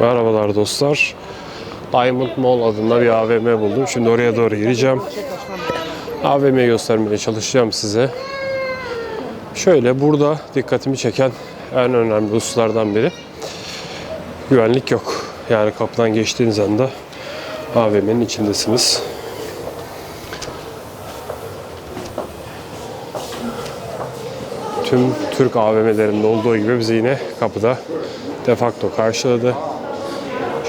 Merhabalar dostlar. Diamond Mall adında bir AVM buldum. Şimdi oraya doğru gireceğim. AVM'yi göstermeye çalışacağım size. Şöyle burada dikkatimi çeken en önemli hususlardan biri güvenlik yok. Yani kapıdan geçtiğiniz anda AVM'nin içindesiniz. Tüm Türk AVM'lerinde olduğu gibi bizi yine kapıda de facto karşıladı.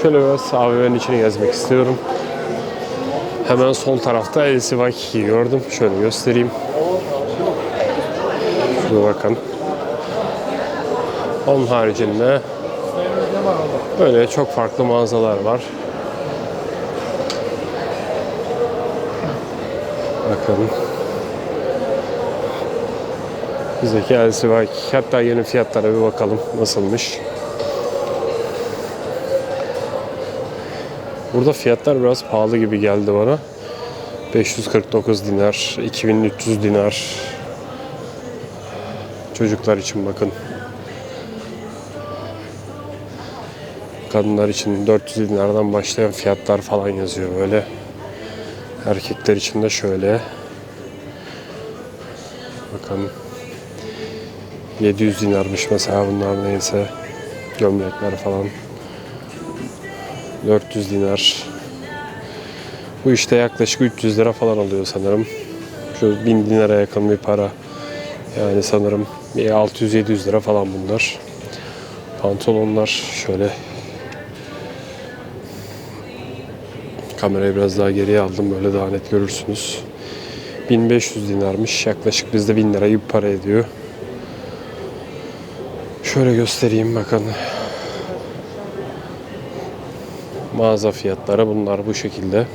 Şöyle biraz AVM'nin içini gezmek istiyorum. Hemen sol tarafta LC Waikiki'yi gördüm. Şöyle göstereyim. Şurada bakın. Onun haricinde böyle çok farklı mağazalar var. Bakın. Bizdeki LC Waikiki. Hatta yeni fiyatlara bir bakalım nasılmış. Burada fiyatlar biraz pahalı gibi geldi bana. 549 dinar, 2300 dinar. Çocuklar için bakın. Kadınlar için 400 dinardan başlayan fiyatlar falan yazıyor böyle. Erkekler için de şöyle. Bakın. 700 dinarmış mesela bunlar neyse. Gömlekler falan. 400 dinar. Bu işte yaklaşık 300 lira falan oluyor sanırım. Şu 1000 dinara yakın bir para. Yani sanırım bir 600-700 lira falan bunlar. Pantolonlar şöyle. Kamerayı biraz daha geriye aldım böyle daha net görürsünüz. 1500 dinarmış. Yaklaşık bizde 1000 lira gibi para ediyor. Şöyle göstereyim bakın. Mağaza fiyatları bunlar bu şekilde.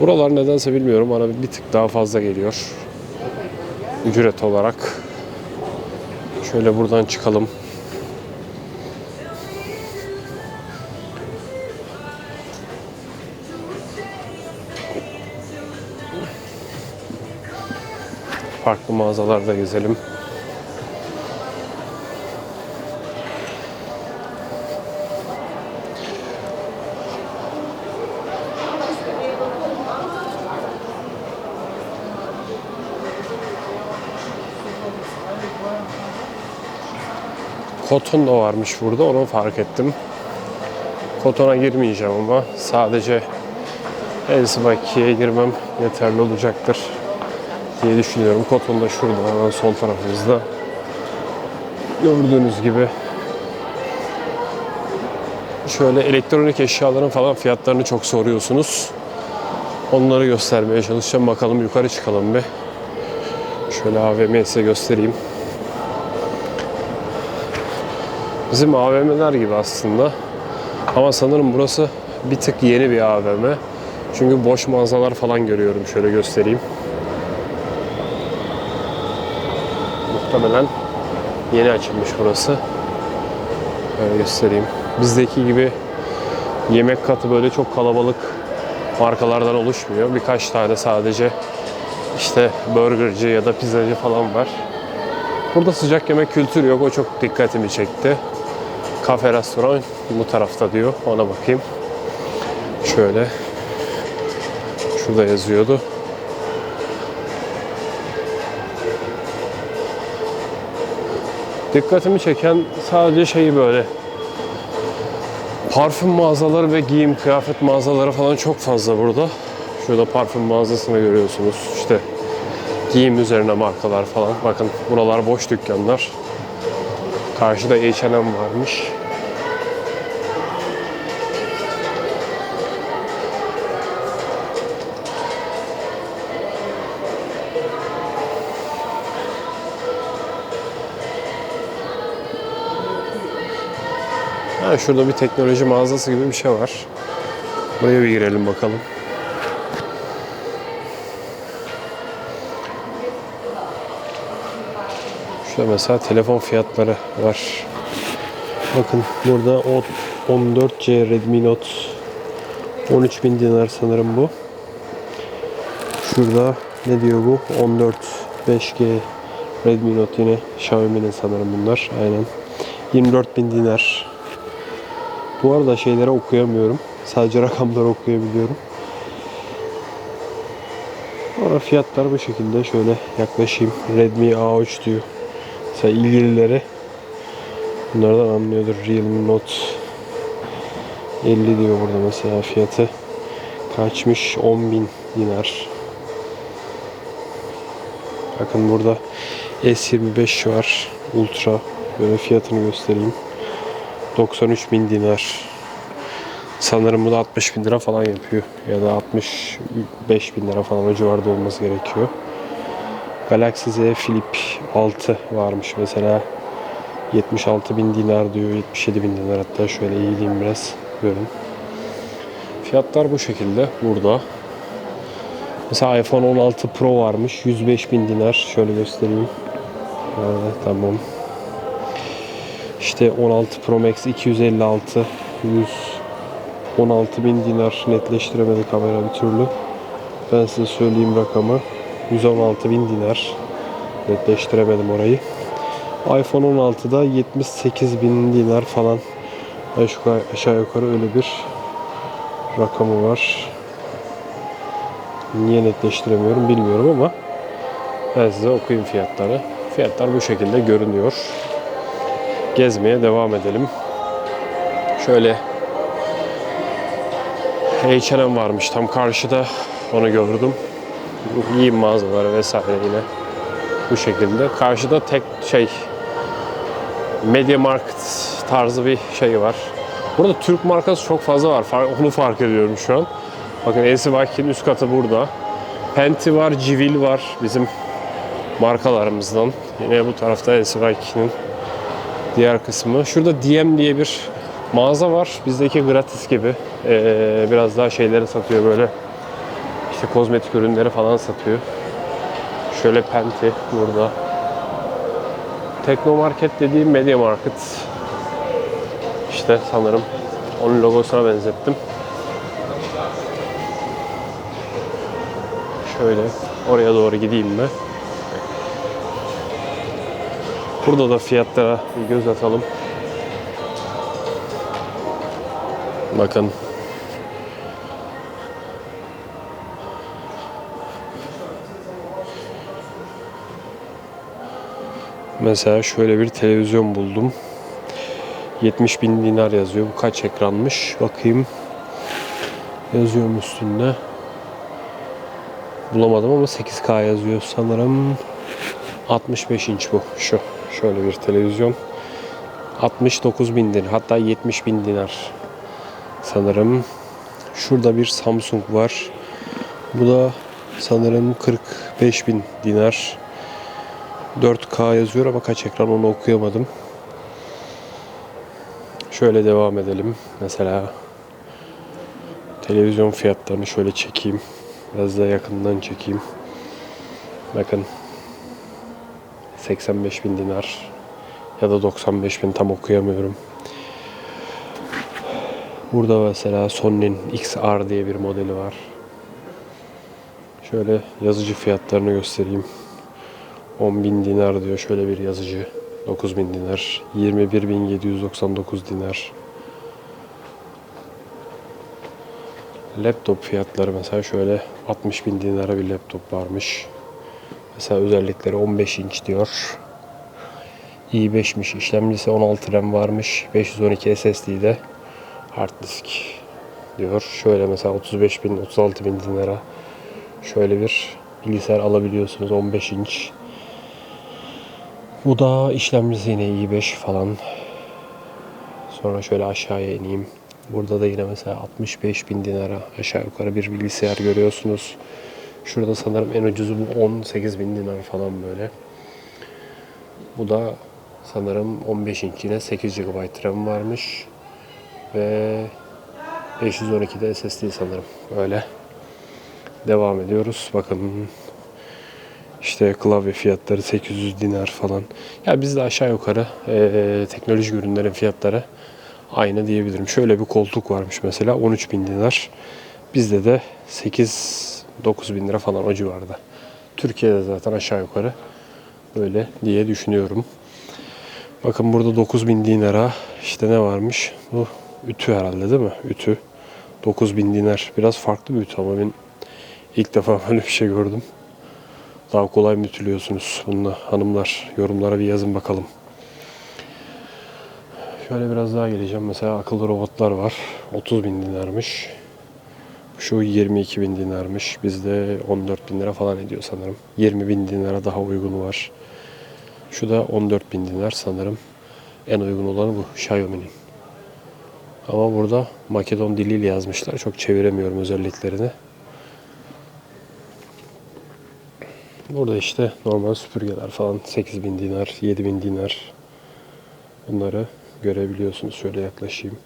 Buralar nedense bilmiyorum bana bir tık daha fazla geliyor. Ücret olarak. Şöyle buradan çıkalım. Farklı mağazalarda gezelim. Koton da varmış burada onu fark ettim. Kotona girmeyeceğim ama sadece Elsibaki'ye girmem yeterli olacaktır diye düşünüyorum. Koton da şurada hemen sol tarafımızda. Gördüğünüz gibi şöyle elektronik eşyaların falan fiyatlarını çok soruyorsunuz. Onları göstermeye çalışacağım. Bakalım yukarı çıkalım bir. Şöyle AVM'yi size göstereyim. Bizim AVM'ler gibi aslında. Ama sanırım burası bir tık yeni bir AVM. Çünkü boş mağazalar falan görüyorum. Şöyle göstereyim. Muhtemelen yeni açılmış burası. Böyle göstereyim. Bizdeki gibi yemek katı böyle çok kalabalık markalardan oluşmuyor. Birkaç tane sadece işte burgerci ya da pizzacı falan var. Burada sıcak yemek kültürü yok. O çok dikkatimi çekti. Kafe, restoran bu tarafta diyor. Ona bakayım. Şöyle. Şurada yazıyordu. Dikkatimi çeken sadece şeyi böyle parfüm mağazaları ve giyim kıyafet mağazaları falan çok fazla burada. Şurada parfüm mağazasını görüyorsunuz. İşte giyim üzerine markalar falan. Bakın buralar boş dükkanlar. Karşıda H&M varmış. Ha, şurada bir teknoloji mağazası gibi bir şey var. Buraya bir girelim bakalım. Şurada mesela telefon fiyatları var. Bakın burada o 14C Redmi Note 13.000 dinar sanırım bu. Şurada ne diyor bu? 14 5G Redmi Note yine Xiaomi'nin sanırım bunlar. Aynen. 24.000 dinar. Bu arada şeyleri okuyamıyorum. Sadece rakamları okuyabiliyorum. Sonra fiyatlar bu şekilde. Şöyle yaklaşayım. Redmi A3 diyor. Mesela ilgilileri bunlardan anlıyordur. Realme Note 50 diyor burada mesela fiyatı. Kaçmış? 10.000 dinar. Bakın burada S25 var. Ultra. Böyle fiyatını göstereyim. 93 bin dinar. Sanırım bu da 60 bin lira falan yapıyor. Ya da 65 bin lira falan o civarda olması gerekiyor. Galaxy Z Flip 6 varmış mesela. 76 bin dinar diyor. 77 bin dinar hatta şöyle eğileyim biraz. Görün. Fiyatlar bu şekilde burada. Mesela iPhone 16 Pro varmış. 105 bin dinar. Şöyle göstereyim. Evet, tamam. İşte 16 Pro Max 256 116 bin dinar netleştiremedi kamera bir türlü. Ben size söyleyeyim rakamı. 116 bin dinar netleştiremedim orayı. iPhone 16'da 78 bin dinar falan aşağı, aşağı yukarı öyle bir rakamı var. Niye netleştiremiyorum bilmiyorum ama ben size okuyayım fiyatları. Fiyatlar bu şekilde görünüyor. Gezmeye devam edelim. Şöyle H&M varmış tam karşıda onu gördüm. Giyim mağazaları vesaire yine bu şekilde. Karşıda tek şey Media Market tarzı bir şey var. Burada Türk markası çok fazla var. Onu fark ediyorum şu an. Bakın Elsivaki'nin üst katı burada. Penti var, Civil var bizim markalarımızdan. Yine bu tarafta Elsivaki'nin diğer kısmı. Şurada DM diye bir mağaza var. Bizdeki gratis gibi. Ee, biraz daha şeyleri satıyor böyle. İşte kozmetik ürünleri falan satıyor. Şöyle Penti burada. Teknomarket dediğim Media Market. İşte sanırım onun logosuna benzettim. Şöyle oraya doğru gideyim mi? Burada da fiyatlara bir göz atalım. Bakın. Mesela şöyle bir televizyon buldum. 70 bin dinar yazıyor. Bu kaç ekranmış? Bakayım. Yazıyor mu üstünde? Bulamadım ama 8K yazıyor sanırım. 65 inç bu. Şu. Şöyle bir televizyon. 69 bin dinar. Hatta 70 bin dinar. Sanırım. Şurada bir Samsung var. Bu da sanırım 45 bin dinar. 4K yazıyor ama kaç ekran onu okuyamadım. Şöyle devam edelim. Mesela televizyon fiyatlarını şöyle çekeyim. Biraz da yakından çekeyim. Bakın 85 bin dinar ya da 95 bin tam okuyamıyorum. Burada mesela Sony'nin XR diye bir modeli var. Şöyle yazıcı fiyatlarını göstereyim. 10 bin dinar diyor şöyle bir yazıcı. 9 bin dinar. 21.799 dinar. Laptop fiyatları mesela şöyle 60 bin dinara bir laptop varmış. Mesela özellikleri 15 inç diyor. i5'miş. İşlemcisi 16 RAM varmış. 512 SSD'de hard disk diyor. Şöyle mesela 35 bin, 36 bin dinara şöyle bir bilgisayar alabiliyorsunuz 15 inç. Bu da işlemcisi yine i5 falan. Sonra şöyle aşağıya ineyim. Burada da yine mesela 65 bin dinara aşağı yukarı bir bilgisayar görüyorsunuz. Şurada sanırım en ucuzu bu 18 bin dinar falan böyle. Bu da sanırım 15 inç yine 8 GB RAM varmış. Ve 512'de SSD sanırım. Öyle. Devam ediyoruz. Bakın işte klavye fiyatları 800 dinar falan. Ya bizde aşağı yukarı eee teknolojik ürünlerin fiyatları aynı diyebilirim. Şöyle bir koltuk varmış mesela 13 bin dinar. Bizde de 8-9 bin lira falan o civarda. Türkiye'de zaten aşağı yukarı Öyle diye düşünüyorum. Bakın burada 9000 dinara işte ne varmış? Bu ütü herhalde değil mi? Ütü. 9000 dinar. Biraz farklı bir ütü ama ben ilk defa böyle bir şey gördüm. Daha kolay mı ütülüyorsunuz bununla hanımlar? Yorumlara bir yazın bakalım. Şöyle biraz daha geleceğim. Mesela akıllı robotlar var. 30 bin dinarmış. Şu 22 bin dinarmış. Bizde 14 bin lira falan ediyor sanırım. 20 bin dinara daha uygun var. Şu da 14 bin dinar sanırım. En uygun olanı bu Xiaomi'nin. Ama burada Makedon diliyle yazmışlar. Çok çeviremiyorum özelliklerini. Burada işte normal süpürgeler falan 8 bin dinar, 7 bin dinar. Bunları görebiliyorsunuz. Şöyle yaklaşayım.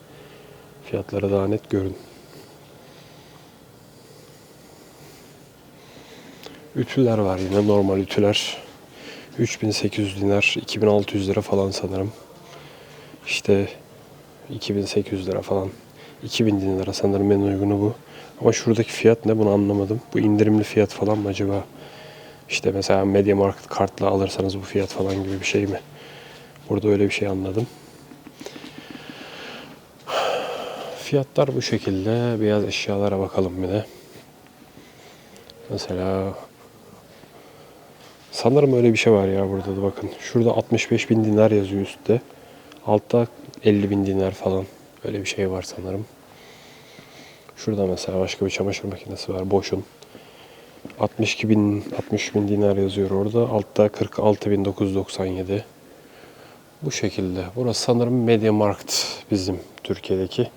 Fiyatları daha net görün. Ütüler var yine normal ütüler. 3800 dinar, 2600 lira falan sanırım. İşte 2800 lira falan. 2000 dinara sanırım en uygunu bu. Ama şuradaki fiyat ne bunu anlamadım. Bu indirimli fiyat falan mı acaba? İşte mesela Media Market kartla alırsanız bu fiyat falan gibi bir şey mi? Burada öyle bir şey anladım. Fiyatlar bu şekilde. Beyaz eşyalara bakalım bir de. Mesela sanırım öyle bir şey var ya burada da bakın. Şurada 65 bin dinar yazıyor üstte. Altta 50 bin dinar falan. Öyle bir şey var sanırım. Şurada mesela başka bir çamaşır makinesi var. Boşun. 62 bin, 60 bin dinar yazıyor orada. Altta 46 bin 997. Bu şekilde. Burası sanırım Media Markt bizim Türkiye'deki.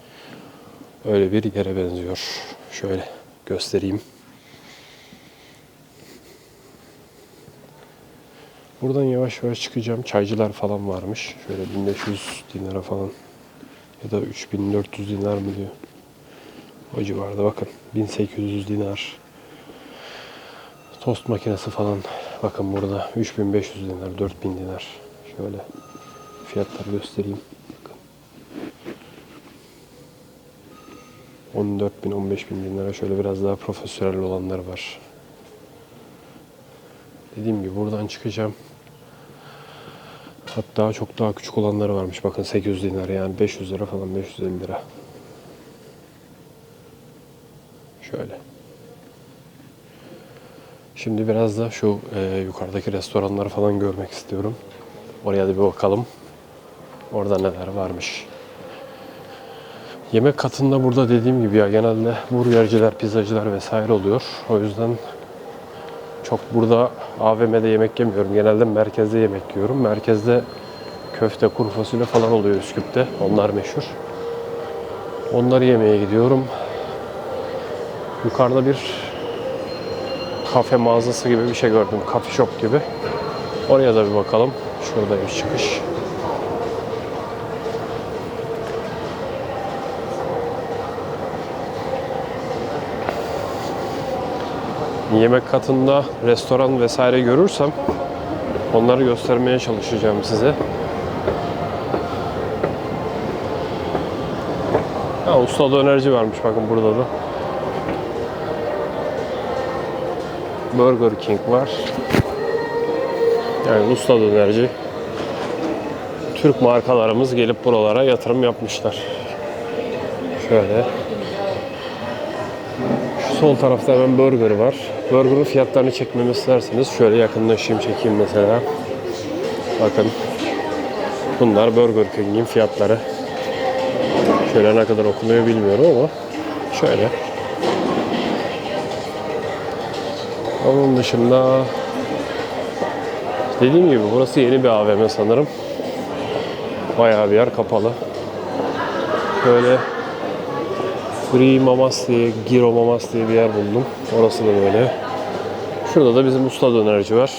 Öyle bir yere benziyor. Şöyle göstereyim. Buradan yavaş yavaş çıkacağım. Çaycılar falan varmış. Şöyle 1500 dinara falan. Ya da 3400 dinar mı diyor. O civarda bakın. 1800 dinar. Tost makinesi falan. Bakın burada 3500 dinar, 4000 dinar. Şöyle fiyatları göstereyim. Bakın. 14 bin, 15 bin dinara şöyle biraz daha profesyonel olanlar var. Dediğim gibi buradan çıkacağım. Hatta çok daha küçük olanları varmış. Bakın 800 dinar yani 500 lira falan 550 lira. Şöyle. Şimdi biraz da şu e, yukarıdaki restoranları falan görmek istiyorum. Oraya da bir bakalım. Orada neler varmış. Yemek katında burada dediğim gibi ya genelde burgerciler, pizzacılar vesaire oluyor. O yüzden çok burada AVM'de yemek yemiyorum. Genelde merkezde yemek yiyorum. Merkezde köfte, kuru fasulye falan oluyor Üsküp'te. Onlar meşhur. Onları yemeye gidiyorum. Yukarıda bir kafe mağazası gibi bir şey gördüm. Coffee shop gibi. Oraya da bir bakalım. Şuradaymış çıkış. Yemek katında restoran vesaire görürsem onları göstermeye çalışacağım size. Ha, usta dönerci varmış bakın burada da. Burger King var. Yani usta dönerci. Türk markalarımız gelip buralara yatırım yapmışlar. Şöyle. Şu sol tarafta hemen burger var. Burger'ın fiyatlarını çekmemi isterseniz şöyle yakınlaşayım çekeyim mesela. Bakın. Bunlar Burger King'in fiyatları. Şöyle ne kadar okunuyor bilmiyorum ama şöyle. Onun dışında dediğim gibi burası yeni bir AVM sanırım. Bayağı bir yer kapalı. Böyle Free Mamas diye, Giro Mamas diye bir yer buldum. Orası da böyle. Şurada da bizim usta dönerci var.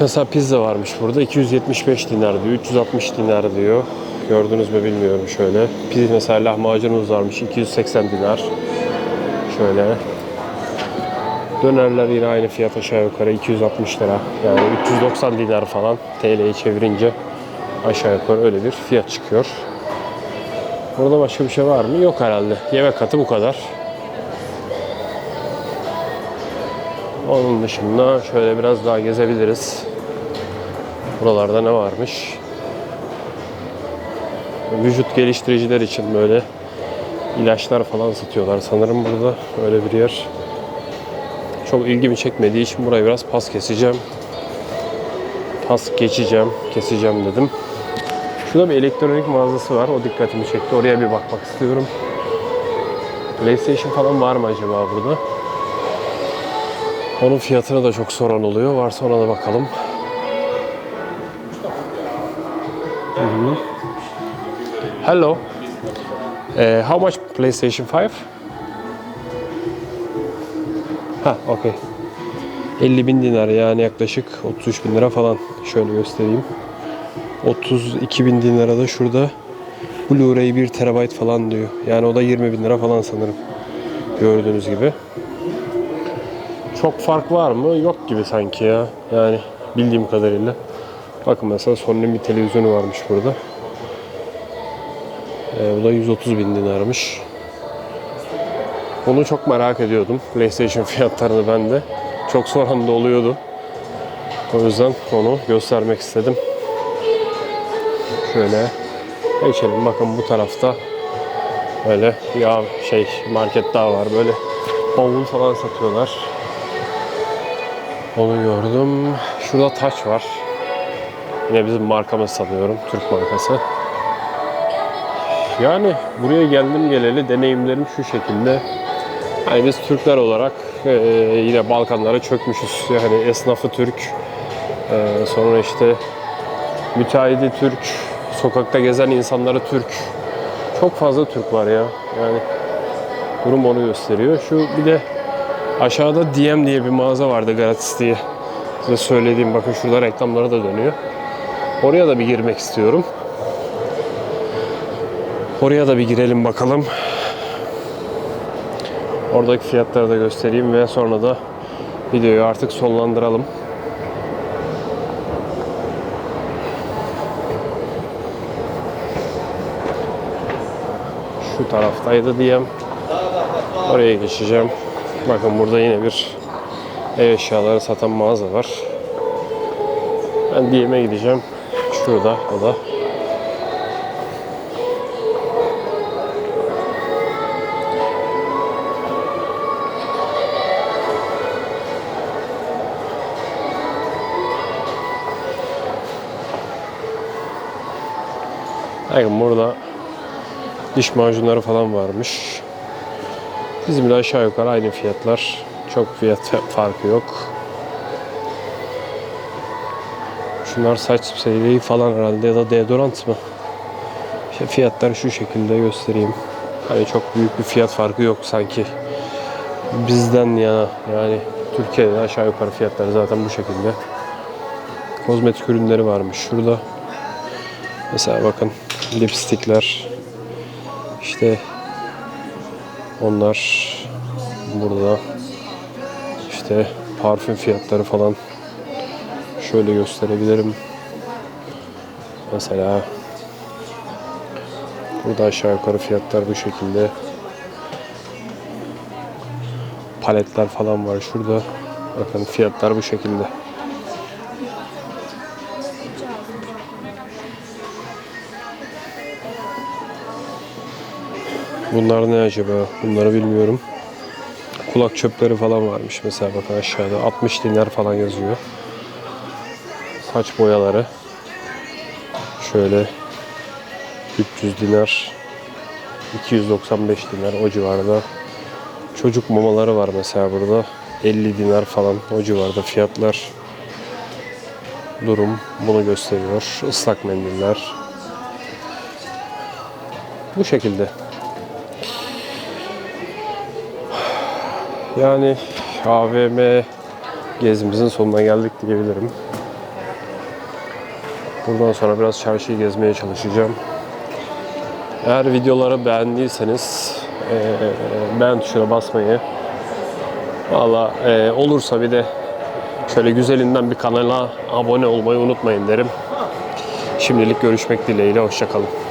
Mesela pizza varmış burada. 275 dinar diyor, 360 dinar diyor. Gördünüz mü bilmiyorum şöyle. Pizza mesela lahmacunumuz varmış 280 dinar. Şöyle. Dönerler yine aynı fiyat aşağı yukarı 260 lira. Yani 390 dinar falan TL'ye çevirince aşağı yukarı öyle bir fiyat çıkıyor. Burada başka bir şey var mı? Yok herhalde. Yemek katı bu kadar. Onun dışında şöyle biraz daha gezebiliriz. Buralarda ne varmış? Vücut geliştiriciler için böyle ilaçlar falan satıyorlar sanırım burada öyle bir yer. Çok ilgimi çekmediği için burayı biraz pas keseceğim. Pas geçeceğim, keseceğim dedim. Şurada bir elektronik mağazası var. O dikkatimi çekti. Oraya bir bakmak istiyorum. PlayStation falan var mı acaba burada? Onun fiyatına da çok soran oluyor. Varsa ona da bakalım. Hı hı. Hello. Eh, how much PlayStation 5? Ha, okay. 50 bin dinar yani yaklaşık 33 bin lira falan. Şöyle göstereyim. 32 bin dinara da şurada Blu-ray 1 terabayt falan diyor. Yani o da 20 bin lira falan sanırım. Gördüğünüz gibi. Çok fark var mı? Yok gibi sanki ya. Yani bildiğim kadarıyla. Bakın mesela Sony'nin bir televizyonu varmış burada. Ee, bu da 130 bin dinarmış. Onu çok merak ediyordum. PlayStation fiyatlarını ben de. Çok soran da oluyordu. O yüzden onu göstermek istedim. Şöyle geçelim. Bakın bu tarafta böyle ya şey market daha var. Böyle bavul falan satıyorlar. Onu gördüm. Şurada taç var. Yine bizim markamız sanıyorum. Türk markası. Yani buraya geldim geleli deneyimlerim şu şekilde. Hani biz Türkler olarak e, yine Balkanlara çökmüşüz. Yani esnafı Türk, e, sonra işte müteahhidi Türk, sokakta gezen insanları Türk. Çok fazla Türk var ya. Yani durum onu gösteriyor. Şu bir de aşağıda DM diye bir mağaza vardı gratis diye. Size söylediğim bakın şurada reklamları da dönüyor. Oraya da bir girmek istiyorum. Oraya da bir girelim bakalım. Oradaki fiyatları da göstereyim ve sonra da videoyu artık sonlandıralım. Şu taraftaydı diyeyim. Oraya geçeceğim. Bakın burada yine bir ev eşyaları satan mağaza var. Ben diyeme gideceğim. Şurada o da. Bakın burada diş macunları falan varmış. Bizimle aşağı yukarı aynı fiyatlar. Çok fiyat farkı yok. Şunlar saç spreyleri falan herhalde ya da deodorant mı? İşte fiyatları şu şekilde göstereyim. Hani çok büyük bir fiyat farkı yok sanki. Bizden yana yani Türkiye'de aşağı yukarı fiyatları zaten bu şekilde. Kozmetik ürünleri varmış şurada. Mesela bakın lipstikler işte onlar burada işte parfüm fiyatları falan şöyle gösterebilirim. Mesela burada aşağı yukarı fiyatlar bu şekilde. Paletler falan var şurada. Bakın fiyatlar bu şekilde. Bunlar ne acaba? Bunları bilmiyorum. Kulak çöpleri falan varmış mesela bakın aşağıda 60 dinar falan yazıyor. Saç boyaları. Şöyle 300 dinar 295 dinar o civarda. Çocuk mamaları var mesela burada. 50 dinar falan o civarda fiyatlar. Durum bunu gösteriyor. Islak mendiller. Bu şekilde. Yani AVM gezimizin sonuna geldik diyebilirim. Buradan sonra biraz çarşıyı gezmeye çalışacağım. Eğer videoları beğendiyseniz e, beğen tuşuna basmayı valla e, olursa bir de şöyle güzelinden bir kanala abone olmayı unutmayın derim. Şimdilik görüşmek dileğiyle. Hoşçakalın.